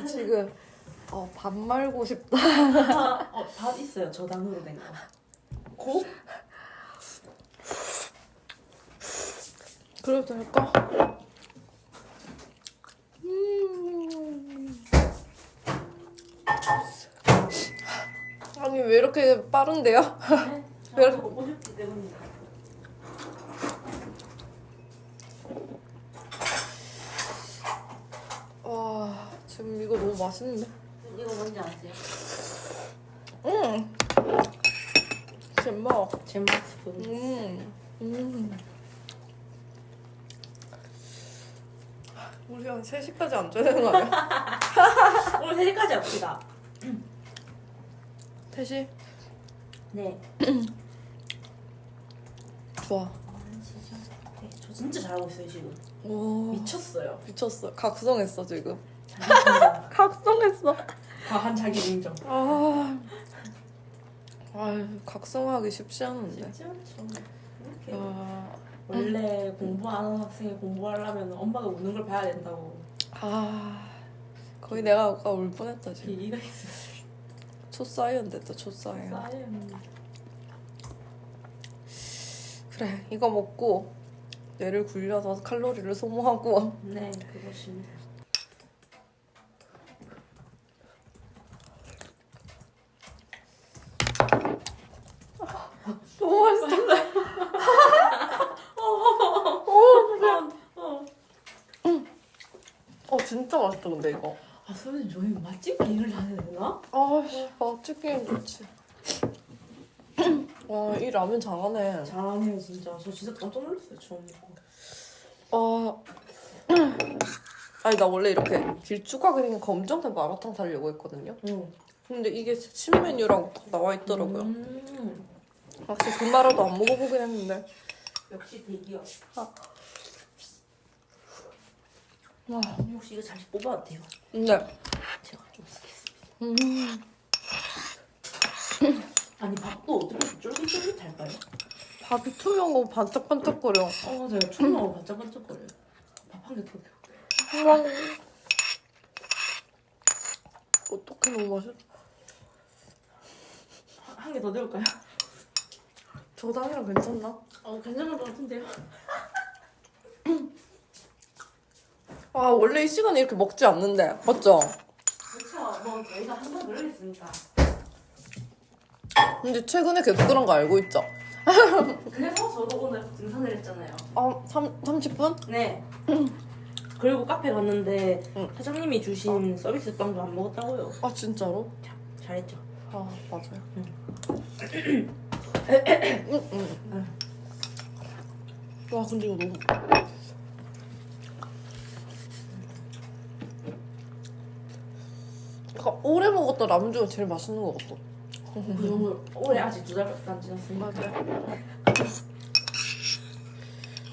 나 지금 어, 밥 말고 싶다. 어, 밥 있어요. 저당으로 된 거. 고? 그래도 될까? 음. 아니 왜 이렇게 빠른데요? 제가 먹고 싶기. 와 지금 이거 너무 맛있는데? 이거 뭔지 아세요? 응. 제목. 젠막 스푼. 음. 음. 우리 한 3시까지 앉아야 되는 거 아니야? 오늘 3시까지 합시다. 3시? 네. 좋아. 네, 저 진짜 잘하고 있어요, 지금. 오. 미쳤어요. 미쳤어. 각성했어 지금. 과 각성했어. 한 자기 인정. 아. 아유, 각성하기 쉽지 않은데. 진짜 저 이렇게 아, 원래 공부하는 학생이 공부하려면 엄마가 우는 걸 봐야 된다고 아. 거의 내가 아까 울 뻔했다 지금. 얘기가 있어요. 초사이언 됐다 초사이언. 싸요. 그래 이거 먹고 뇌를 굴려서 칼로리를 소모하고 네, 그것입니다. 너무 맛있어. 어. 어 진짜 맛있다 근데 이거. 아, 선생님 저희 맛집 일을 해야 되나? 아씨 맛집 게임 좋지. 와 이 라면 잘하네. 잘하네요, 진짜. 저 진짜 깜짝 놀랐어요, 처음. 아 아니 나 원래 이렇게 길쭉하게 생긴 검정색 마라탕 사려고 했거든요. 응. 근데 이게 신메뉴라고 딱 나와 있더라고요. 음. 확실히 그 마라도 안 먹어보긴 했는데. 역시 대기업. 와 혹시 이거 다시 뽑아도 돼요? 근데 제가 좀 쓰겠습니다. 음, 아니, 밥도 어떻게 쫄깃쫄깃할까요? 밥이 투명하고 반짝반짝거려. 어, 맞아요. 춤나고 반짝반짝거려요. 밥 한 개 더 줘. 우와. 어떻게 너무 맛있어? 한개 더 넣을까요? 저당이랑 괜찮나? 어, 괜찮을 것 같은데요? 아 원래 이 시간에 이렇게 먹지 않는데 맞죠? 그렇죠. 뭐 저희가 항상 그러겠습니까? 근데 최근에 계속 그런 거 알고 있죠? 그래서 저도 오늘 등산을 했잖아요. 아 3, 30분? 네. 그리고 카페 갔는데 응. 사장님이 주신 서비스 빵도 안 먹었다고요. 아 진짜로? 잘했죠. 아 맞아요. 응. 응, 응. 와 근데 이거 너무 약간 오래 먹었던 라면 중에 제일 맛있는 것 같아. 너무 올해 아직 두 달밖에 안 지났으니까.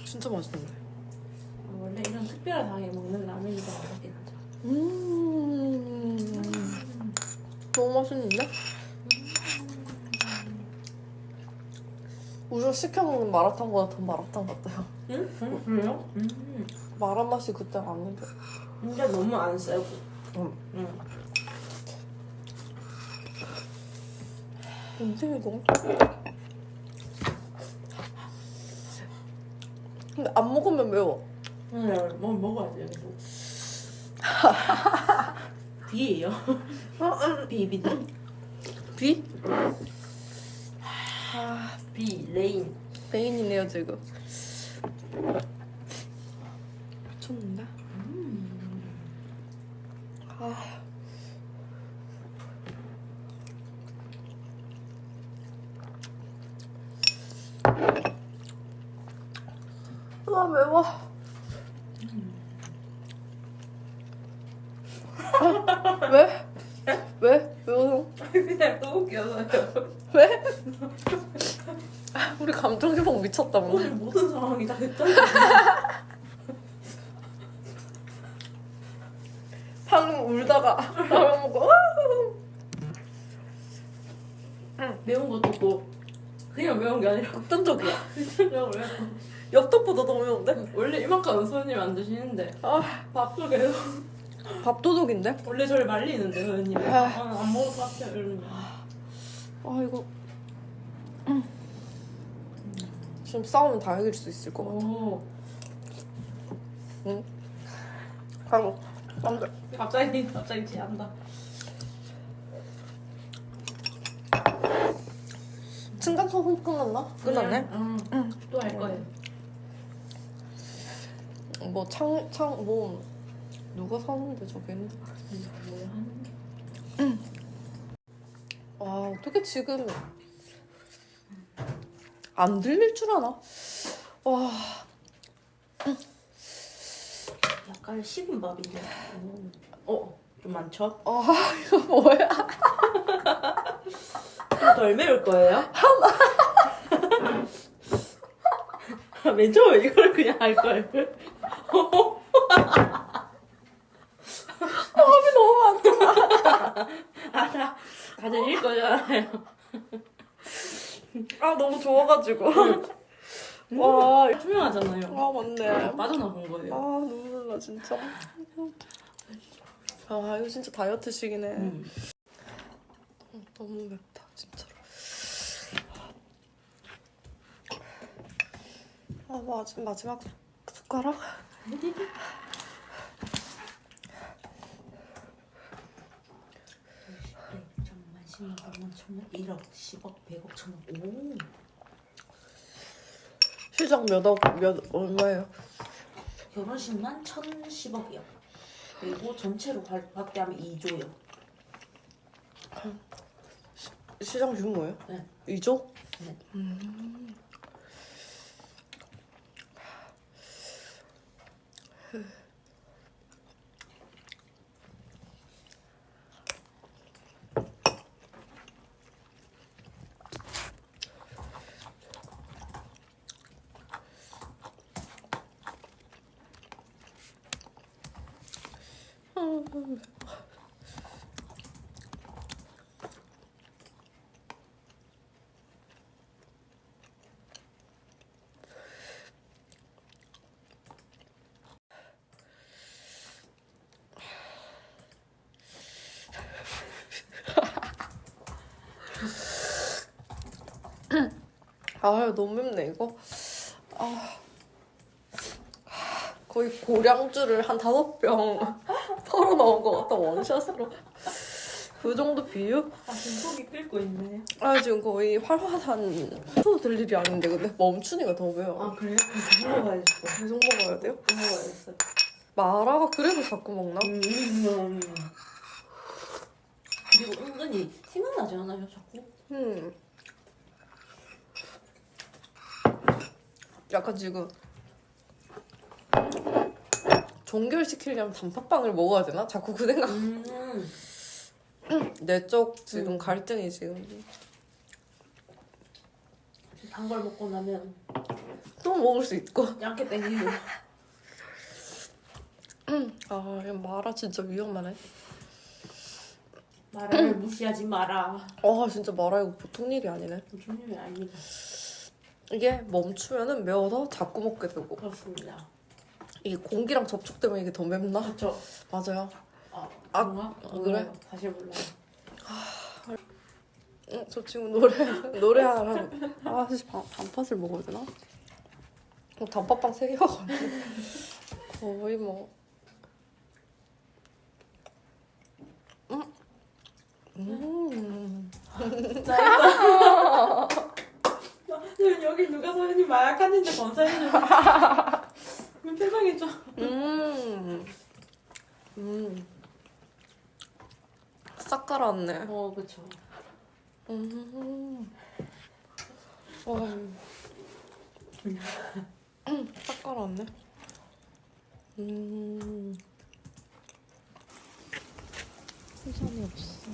진짜 맛있는데. 어, 원래 이런 특별한 상에 먹는 라면이 더 맛있긴 하죠. 음 너무 맛있는데? 우리가 시켜 먹는 마라탕보다 더 마라탕 같아요. 응? 응? 그래요? 음. 마라 맛이 그때 났는데. 근데 너무 안 세고. 응. 응. 인생이 너무. 근데 안 먹으면 매워. 네, 뭐 먹어야 돼요. 계속. 비예요. 비비드. 비? 아, 비 레인. 메인이네요 지금. 미쳤는데? 아. 아 매워. 왜? 왜? 왜 웃어? 그냥 너무 웃겨서요. 왜? 우리 감정 회복 미쳤다 오늘. 오늘 모든 상황이 다 됐잖아. 방금 울다가 라면 먹고 매운 것도 또 그냥 매운 게 아니라 극단적이야. 그냥 왜 엽떡보다 더 매운데? 원래 이만큼 손님 안 드시는데 아 밥속에서 밥도둑인데? 원래 저를 말리는데 손님 아. 아, 안 먹을 것 같아요 이러면 아 이거 지금 싸우면 다 이길 수 있을 것 같아. 오 바로 남자. 갑자기 갑자기 취한다 층간 소금 끝났나? 끝났네. 응또 할 거예요 뭐 창 창 뭐 누가 사는데 저기는? 뭐야 하는 와 어떻게 지금 안 들릴 줄 아나? 와 약간 식은 밥인데 어 좀 많죠? 아, 이거 뭐야? 좀 덜 매울 거예요? 맨 처음에 이걸 그냥 할 걸. 밥이 너무 많다. 알아. 다들 일 거잖아요. 아 너무 좋아가지고. 와, 투명하잖아요. 아 맞네. 빠져나간 아 거예요. 눈물 나 진짜. 아 이거 진짜 다이어트식이네. 음. 너무 맵다 진짜로. 아 마지, 마지막 숟가락. 네, 천만, 십만, 백만, 천만, 일억, 십억, 백억, 천억. 오. 시장 몇억 몇 얼마예요? 결혼식만 천십억이요. 그리고 전체로 발- 받게 하면 2조요. 시장 규모예요? 네. 2조? 네. 음. 어, 아 너무 맵네 이거. 아 거의 고량주를 한 다섯 병 털어 넣은 것 같다 원샷으로. 그 정도 비유? 아, 지금 속이 끓고 있네. 아 지금 거의 활화산 수들 일이 아닌데 근데 멈추니까 더 매워. 아, 그래요? 계속 먹어야겠어. 계속 먹어야 돼요? 또 먹어야겠어. 마라가 그래도 자꾸 먹나? 음. 그리고 은근히 생각나지 않아요, 자꾸? 음. 약간 지금 종결시키려면 단팥빵을 먹어야 되나? 자꾸 그 생각. 음. 내적 지금 음. 갈등이 지금 단 걸 먹고 나면 또 먹을 수 있고. 얇게 땡기고. 아, 이 마라 진짜 위험하네. 말을 무시하지 마라. 아, 진짜 마라 이거 보통 일이 아니네. 무슨 일이 아닙니다. 이게 멈추면은 매워서 자꾸 먹게 되고 그렇습니다. 이게 공기랑 접촉되면 이게 더 맵나? 그렇죠. 맞아요. 아, 아, 뭔가? 어, 그래? 몰라요. 사실 몰라요. 응, 저 지금 노래 노래하러 아, 사실 반, 단팥을 먹어야 되나? 어, 단팥빵 세 개가 걸려. 거의 뭐. 음. 음. 지금 여기 누가 서현이 마약하는지 검사해주는 표정이 좀. 음. 음. 싹 가라앉네. 어, 그렇죠. 음. 와. 음, 딱 깔아왔네. 음. 수선이 없어.